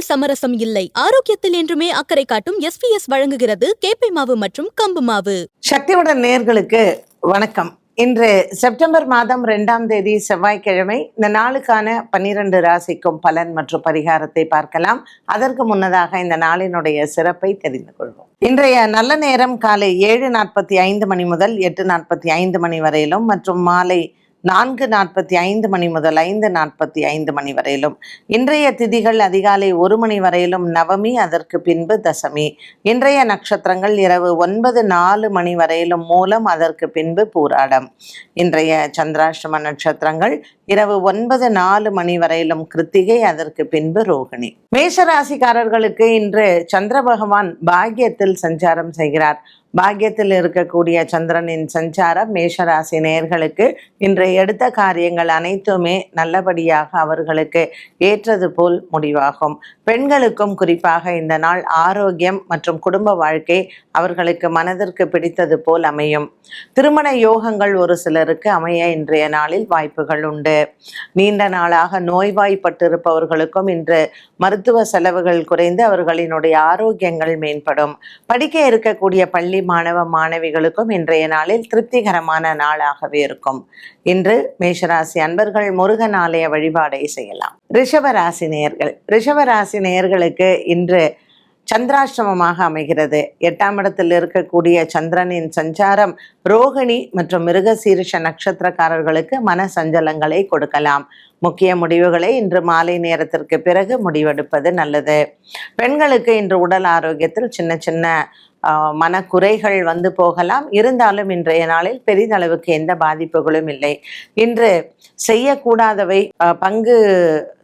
உணவில் சமரசம் இல்லை. ஆரோக்கியத்தில் என்றுமே அக்கறை காட்டும் எஸ் பி எஸ் வழங்குகிறது கேப்பை மாவு மற்றும் கம்பு மாவு. சக்தியுடன் நேர்களுக்கு வணக்கம். இன்று செப்டம்பர் மாதம் ரெண்டாம் தேதி செவ்வாய்க்கிழமை இந்த நாளுக்கான பன்னிரண்டு ராசிக்கும் பலன் மற்றும் பரிகாரத்தை பார்க்கலாம். அதற்கு முன்னதாக இந்த நாளினுடைய சிறப்பை தெரிந்து கொள்வோம். இன்றைய நல்ல நேரம் காலை ஏழு நாற்பத்தி ஐந்து மணி முதல் எட்டு நாற்பத்தி ஐந்து மணி வரையிலும் மற்றும் மாலை நான்கு நாற்பத்தி ஐந்து மணி முதல் ஐந்து நாற்பத்தி ஐந்து மணி வரையிலும். இன்றைய திதிகள் அதிகாலை ஒரு மணி வரையிலும் நவமி அதற்கு பின்பு தசமி. இன்றைய நட்சத்திரங்கள் இரவு ஒன்பது நாலு மணி வரையிலும் மூலம் அதற்கு பின்பு பூராடம். இன்றைய சந்திராஷ்டம நட்சத்திரங்கள் இரவு ஒன்பது நாலு மணி வரையிலும் கிருத்திகை அதற்கு பின்பு ரோகிணி. மேஷராசிக்காரர்களுக்கு இன்று சந்திர பகவான் பாக்கியத்தில் சஞ்சாரம் செய்கிறார். பாக்கியத்தில் இருக்கக்கூடிய சந்திரனின் சஞ்சாரம் மேஷராசி நேர்களுக்கு இன்று எடுத்த காரியங்கள் அனைத்துமே நல்லபடியாக அவர்களுக்கு ஏற்றது போல் முடிவாகும். பெண்களுக்கும் குறிப்பாக இந்த நாள் ஆரோக்கியம் மற்றும் குடும்ப வாழ்க்கை அவர்களுக்கு மனதிற்கு பிடித்தது போல் அமையும். திருமண யோகங்கள் ஒரு சிலருக்கு அமைய இன்றைய நாளில் வாய்ப்புகள் உண்டு. நீண்ட நாளாக நோய்வாய்ப்பட்டிருப்பவர்களுக்கும் இன்று மருத்துவ செலவுகள் குறைந்து அவர்களினுடைய ஆரோக்கியங்கள் மேம்படும். படிக்க இருக்கக்கூடிய பள்ளி மாணவ மாணவிகளுக்கும் இன்றைய நாளில் திருப்திகரமான நாளாகவே இருக்கும். இன்று மேஷராசி அன்பர்கள் முருகன் ஆலய வழிபாடை செய்யலாம். ரிஷபராசி நேயர்கள். ரிஷபராசி நேயர்களுக்கு இன்று சந்திராஷ்டமமாக அமைகிறது. எட்டாம் இடத்தில் இருக்கக்கூடிய சந்திரனின் சஞ்சாரம் ரோகிணி மற்றும் மிருகசீரிஷ நட்சத்திரக்காரர்களுக்கு மன சஞ்சலங்களை கொடுக்கலாம். முக்கிய முடிவுகளை இன்று மாலை நேரத்திற்கு பிறகு முடிவெடுப்பது நல்லது. பெண்களுக்கு இன்று உடல் ஆரோக்கியத்தில் சின்ன சின்ன மனக்குறைகள் வந்து போகலாம். இருந்தாலும் இன்றைய நாளில் பெரிதளவுக்கு எந்த பாதிப்புகளும் இல்லை. இன்று செய்யக்கூடாதவை பங்கு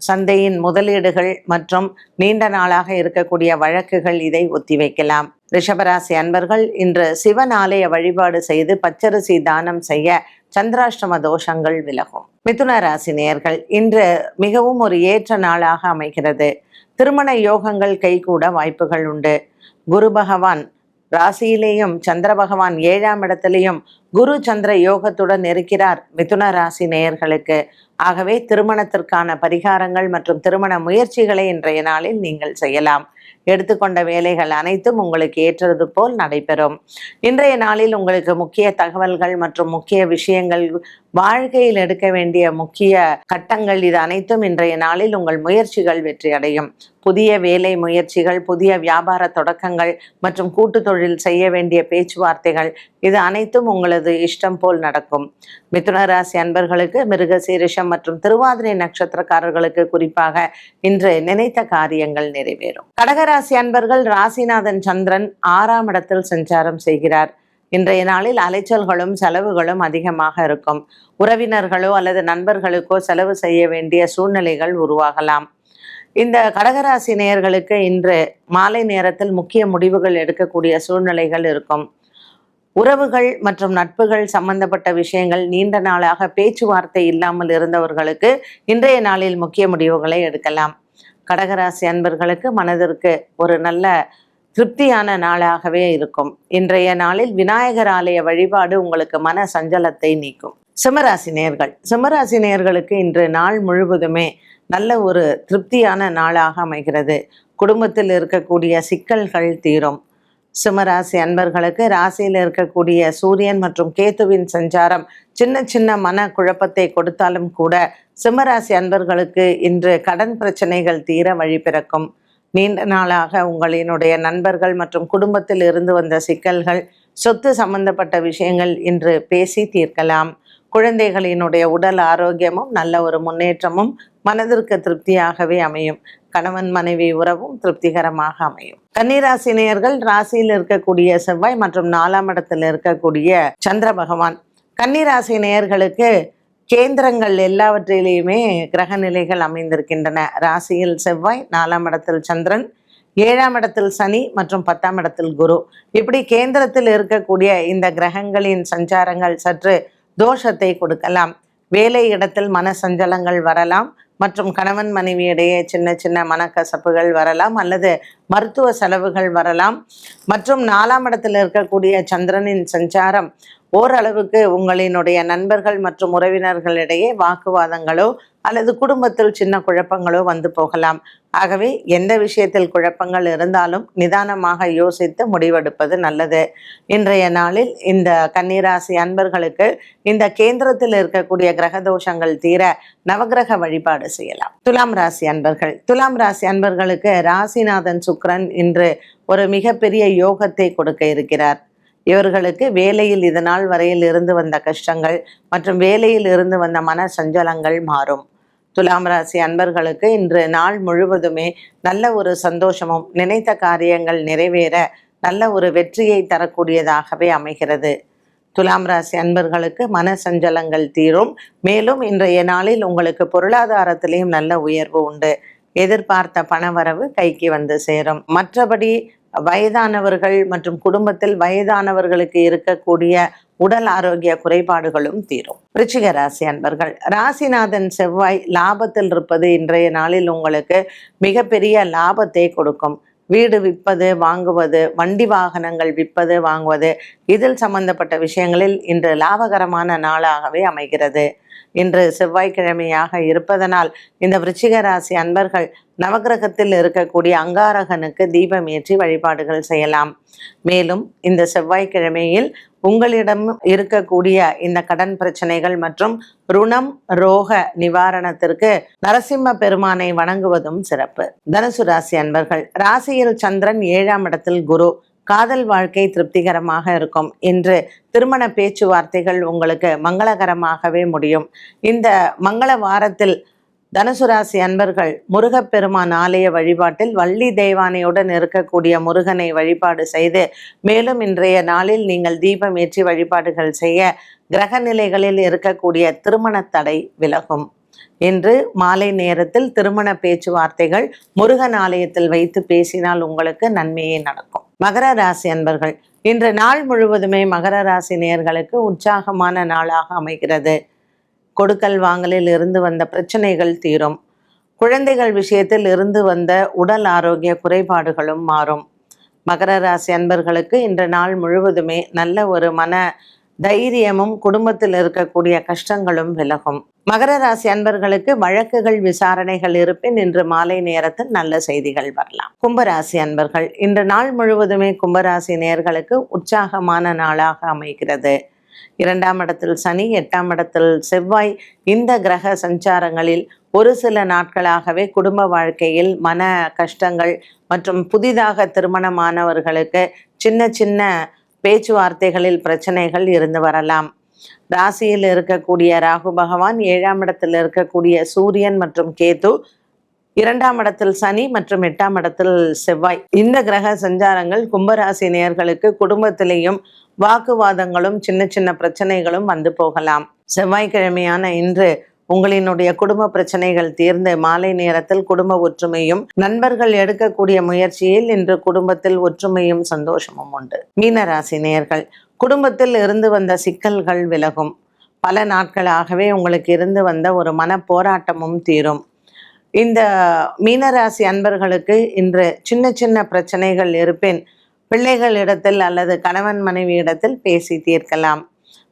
சந்தையின் முதலீடுகள் மற்றும் நீண்ட நாளாக இருக்கக்கூடிய வழக்குகள் இதை ஒத்திவைக்கலாம் ரிஷபராசி அன்பர்கள் இன்று சிவன் ஆலய வழிபாடு செய்து பச்சரிசி தானம் செய்ய சந்திராஷ்டம தோஷங்கள் விலகும். மிதுன ராசி நேர்கள் இன்று மிகவும் ஒரு ஏற்ற நாளாக அமைகிறது. திருமண யோகங்கள் கைகூட வாய்ப்புகள் உண்டு. குரு பகவான் ராசியிலேயும் சந்திர பகவான் ஏழாம் இடத்திலையும் குரு சந்திர யோகத்துடன் இருக்கிறார். மிதுன ராசி நேயர்களுக்கு ஆகவே திருமணத்திற்கான பரிகாரங்கள் மற்றும் திருமண முயற்சிகளை இன்றைய நாளில் நீங்கள் செய்யலாம். எடுத்துக்கொண்ட வேலைகள் அனைத்தும் உங்களுக்கு ஏற்றது போல் நடைபெறும். இன்றைய நாளில் உங்களுக்கு முக்கிய தகவல்கள் மற்றும் முக்கிய விஷயங்கள் வாழ்க்கையில் எடுக்க வேண்டிய முக்கிய கட்டங்கள் இது அனைத்தும் இன்றைய நாளில் உங்கள் முயற்சிகள் வெற்றியடையும் புதிய வேலை முயற்சிகள் புதிய வியாபார தொடக்கங்கள் மற்றும் கூட்டு தொழில் செய்ய வேண்டிய பேச்சுவார்த்தைகள் இது அனைத்தும் உங்களது இஷ்டம் போல் நடக்கும். மிதுன ராசி அன்பர்களுக்கு மிருகசீரிஷம் மற்றும் திருவாதிரை நட்சத்திரக்காரர்களுக்கு குறிப்பாக இன்று நினைத்த காரியங்கள் நிறைவேறும். கடக கடகராசி அன்பர்கள் ராசிநாதன் சந்திரன் ஆறாம் இடத்தில் சஞ்சாரம் செய்கிறார். இன்றைய நாளில் அலைச்சல்களும் செலவுகளும் அதிகமாக இருக்கும். உறவினர்களோ அல்லது நண்பர்களுக்கோ செலவு செய்ய வேண்டிய சூழ்நிலைகள் உருவாகலாம். இந்த கடகராசி நேயர்களுக்கு இன்று மாலை நேரத்தில் முக்கிய முடிவுகள் எடுக்கக்கூடிய சூழ்நிலைகள் இருக்கும். உறவுகள் மற்றும் நட்புகள் சம்பந்தப்பட்ட விஷயங்கள் நீண்ட நாளாக பேச்சுவார்த்தை இல்லாமல் இருந்தவர்களுக்கு இன்றைய நாளில் முக்கிய முடிவுகளை எடுக்கலாம். கடகராசி அன்பர்களுக்கு மனதிற்கு ஒரு நல்ல திருப்தியான நாளாகவே இருக்கும். இன்றைய நாளில் விநாயகர் ஆலய வழிபாடு உங்களுக்கு மன சஞ்சலத்தை நீக்கும். சிம்மராசி நேர்கள். சிம்மராசி நேர்களுக்கு இன்று நாள் முழுவதுமே நல்ல ஒரு திருப்தியான நாளாக அமைகிறது. குடும்பத்தில் இருக்கக்கூடிய சிக்கல்கள் தீரும். சிம்மராசி அன்பர்களுக்கு ராசியில் இருக்கக்கூடிய சூரியன் மற்றும் கேத்துவின் சஞ்சாரம் சின்ன சின்ன மன குழப்பத்தை கொடுத்தாலும் கூட சிம்மராசி அன்பர்களுக்கு இன்று கடன் பிரச்சனைகள் தீர வழி பிறக்கும். நீண்ட நாளாக உங்களினுடைய நண்பர்கள் மற்றும் குடும்பத்தில் இருந்து வந்த சிக்கல்கள் சொத்து சம்பந்தப்பட்ட விஷயங்கள் இன்று பேசி தீர்க்கலாம். குழந்தைகளினுடைய உடல் ஆரோக்கியமும் நல்ல ஒரு முன்னேற்றமும் மனதிற்கு திருப்தியாகவே அமையும். கணவன் மனைவி உறவும் திருப்திகரமாக அமையும். கன்னிராசி நேயர்கள் ராசியில் இருக்கக்கூடிய செவ்வாய் மற்றும் நாலாம் இடத்தில் இருக்கக்கூடிய சந்திர பகவான். கன்னிராசி நேயர்களுக்கு கேந்திரங்கள் எல்லாவற்றிலேயுமே கிரக நிலைகள் அமைந்திருக்கின்றன. ராசியில் செவ்வாய் நாலாம் இடத்தில் சந்திரன் ஏழாம் இடத்தில் சனி மற்றும் பத்தாம் இடத்தில் குரு. இப்படி கேந்திரத்தில் இருக்கக்கூடிய இந்த கிரகங்களின் சஞ்சாரங்கள் சற்று தோஷத்தை கொடுக்கலாம். வேலை இடத்தில் மன சஞ்சலங்கள் வரலாம். மற்றும் கணவன் மனைவியிடையே சின்ன சின்ன மனக்கசப்புகள் வரலாம். அல்லது மருத்துவ செலவுகள் வரலாம். மற்றும் நாலாம் இடத்தில் இருக்கக்கூடிய சந்திரனின் சஞ்சாரம் ஓரளவுக்கு உங்களினுடைய நண்பர்கள் மற்றும் உறவினர்களிடையே வாக்குவாதங்களோ அல்லது குடும்பத்தில் சின்ன குழப்பங்களோ வந்து போகலாம். ஆகவே எந்த விஷயத்தில் குழப்பங்கள் இருந்தாலும் நிதானமாக யோசித்து முடிவெடுப்பது நல்லது. இன்றைய நாளில் இந்த கன்னிராசி அன்பர்களுக்கு இந்த கேந்திரத்தில் இருக்கக்கூடிய கிரக தோஷங்கள் தீர நவகிரக வழிபாடு செய்யலாம். துலாம் ராசி அன்பர்கள். துலாம் ராசி அன்பர்களுக்கு ராசிநாதன் சுக்கிரன் இன்று ஒரு மிகப்பெரிய யோகத்தை கொடுக்க இருக்கிறார். இவர்களுக்கு வேலையில் இது நாள் வரையில் இருந்து வந்த கஷ்டங்கள் மற்றும் வேலையில் இருந்து வந்த மன சஞ்சலங்கள் மாறும். துலாம் ராசி அன்பர்களுக்கு இன்று நாள் முழுவதுமே நல்ல ஒரு சந்தோஷமும் நினைத்த காரியங்கள் நிறைவேற நல்ல ஒரு வெற்றியை தரக்கூடியதாகவே அமைகிறது. துலாம் ராசி அன்பர்களுக்கு மன சஞ்சலங்கள் தீரும். மேலும் இன்றைய நாளில் உங்களுக்கு பொருளாதாரத்திலையும் நல்ல உயர்வு உண்டு. எதிர்பார்த்த பணவரவு கைக்கு வந்து சேரும். மற்றபடி வயதானவர்கள் மற்றும் குடும்பத்தில் வயதானவர்களுக்கு இருக்கக்கூடிய உடல் ஆரோக்கிய குறைபாடுகளும் தீரும். விருச்சிக ராசி அன்பர்கள் ராசிநாதன் செவ்வாய் லாபத்தில் இருப்பது இன்றைய நாளில் உங்களுக்கு மிகப்பெரிய லாபத்தை கொடுக்கும். வீடு விற்பது வாங்குவது வண்டி வாகனங்கள் விற்பது வாங்குவது இதில் சம்பந்தப்பட்ட விஷயங்களில் இன்று லாபகரமான நாளாகவே அமைகிறது. இன்று செவ்வாய்க்கிழமையாக இருப்பதனால் இந்த விருச்சிக ராசி அன்பர்கள் நவகிரகத்தில் இருக்கக்கூடிய அங்காரகனுக்கு தீபம் ஏற்றி வழிபாடுகள் செய்யலாம். மேலும் இந்த செவ்வாய்க்கிழமையில் உங்களிடம் இருக்கக்கூடிய இந்த கடன் பிரச்சனைகள் மற்றும் ருணம் ரோக நிவாரணத்திற்கு நரசிம்ம பெருமானை வணங்குவதும் சிறப்பு. தனுசு ராசி அன்பர்கள் ராசியில் சந்திரன் ஏழாம் இடத்தில் குரு. காதல் வாழ்க்கை திருப்திகரமாக இருக்கும் இன்று திருமண பேச்சுவார்த்தைகள் உங்களுக்கு மங்களகரமாகவே முடியும். இந்த மங்கள வாரத்தில் தனுசுராசி அன்பர்கள் முருகப்பெருமான் ஆலய வழிபாட்டில் வள்ளி தெய்வானையுடன் இருக்கக்கூடிய முருகனை வழிபாடு செய்து மேலும் இன்றைய நாளில் நீங்கள் தீபம் ஏற்றி வழிபாடுகள் செய்ய கிரக நிலைகளில் இருக்கக்கூடிய திருமண தடை விலகும். இன்று மாலை நேரத்தில் திருமண பேச்சுவார்த்தைகள் முருகன் ஆலயத்தில் வைத்து பேசினால் உங்களுக்கு நன்மையே நடக்கும். மகர ராசி அன்பர்கள் இன்று நாள் முழுவதுமே மகர ராசி நேர்களுக்கு உற்சாகமான நாளாக அமைகிறது. கொடுக்கல் வாங்கலில் இருந்து வந்த பிரச்சனைகள் தீரும். குழந்தைகள் விஷயத்தில் இருந்து வந்த உடல் ஆரோக்கிய குறைபாடுகளும் மாறும். மகர ராசி அன்பர்களுக்கு இன்று நாள் முழுவதுமே நல்ல ஒரு மன தைரியமும் குடும்பத்தில் இருக்கக்கூடிய கஷ்டங்களும் விலகும். மகர ராசி அன்பர்களுக்கு வழக்குகள் விசாரணைகள் இருப்பின் இன்று மாலை நேரத்தில் நல்ல செய்திகள் வரலாம். கும்பராசி அன்பர்கள் இன்று நாள் முழுவதுமே கும்பராசி நேயர்களுக்கு உற்சாகமான நாளாக அமைகிறது. இரண்டாம் இடத்தில் சனி எட்டாம் இடத்தில் செவ்வாய். இந்த கிரக சஞ்சாரங்களில் ஒரு சில நாட்களாகவே குடும்ப வாழ்க்கையில் மன கஷ்டங்கள் மற்றும் புதிதாக திருமணமானவர்களுக்கு சின்ன சின்ன பேச்சுவார்த்தைகளில் பிரச்சனைகள் இருந்து வரலாம். ராசியில் இருக்கக்கூடிய ராகு பகவான் ஏழாம் இடத்தில் இருக்கக்கூடிய சூரியன் மற்றும் கேது இரண்டாம் இடத்தில் சனி மற்றும் எட்டாம் இடத்தில் செவ்வாய். இந்த கிரக சஞ்சாரங்கள் கும்பராசி நேர்களுக்கு குடும்பத்திலேயும் வாக்குவாதங்களும் சின்ன சின்ன பிரச்சனைகளும் வந்து போகலாம். செவ்வாய்க்கிழமையான இன்று உங்களினுடைய குடும்ப பிரச்சனைகள் தீர்ந்து மாலை நேரத்தில் குடும்ப ஒற்றுமையும் நண்பர்கள் எடுக்கக்கூடிய முயற்சியில் இன்று குடும்பத்தில் ஒற்றுமையும் சந்தோஷமும் உண்டு. மீனராசி நேர்கள் குடும்பத்தில் இருந்து வந்த சிக்கல்கள் விலகும். பல நாட்களாகவே உங்களுக்கு இருந்து வந்த ஒரு மன போராட்டமும் தீரும். இந்த மீனராசி அன்பர்களுக்கு இன்று சின்ன சின்ன பிரச்சனைகள் இருப்பின் பிள்ளைகளிடத்தில் அல்லது கணவன் மனைவி இடத்தில் பேசி தீர்க்கலாம்.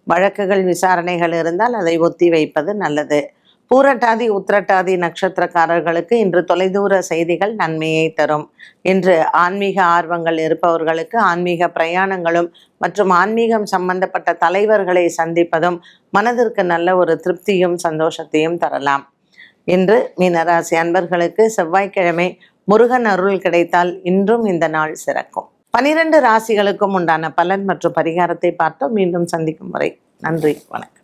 வழக்குகள் விசாரணைகள் இருந்தால் அதை ஒத்தி வைப்பது நல்லது. பூரட்டாதி உத்திரட்டாதி நட்சத்திரக்காரர்களுக்கு இன்று தொலைதூர செய்திகள் நன்மையை தரும். இன்று ஆன்மீக ஆர்வங்கள் இருப்பவர்களுக்கு ஆன்மீக பிரயாணங்களும் மற்றும் ஆன்மீகம் சம்பந்தப்பட்ட தலைவர்களை சந்திப்பதும் மனதிற்கு நல்ல ஒரு திருப்தியும் சந்தோஷத்தையும் தரலாம். இன்று மீனராசி அன்பர்களுக்கு செவ்வாய்க்கிழமை முருகன் அருள் கிடைத்தால் இன்றும் இந்த நாள் சிறக்கும். பனிரெண்டு ராசிகளுக்கும் உண்டான பலன் மற்றும் பரிகாரத்தை பார்த்தோம். மீண்டும் சந்திக்கும் முறை நன்றி வணக்கம்.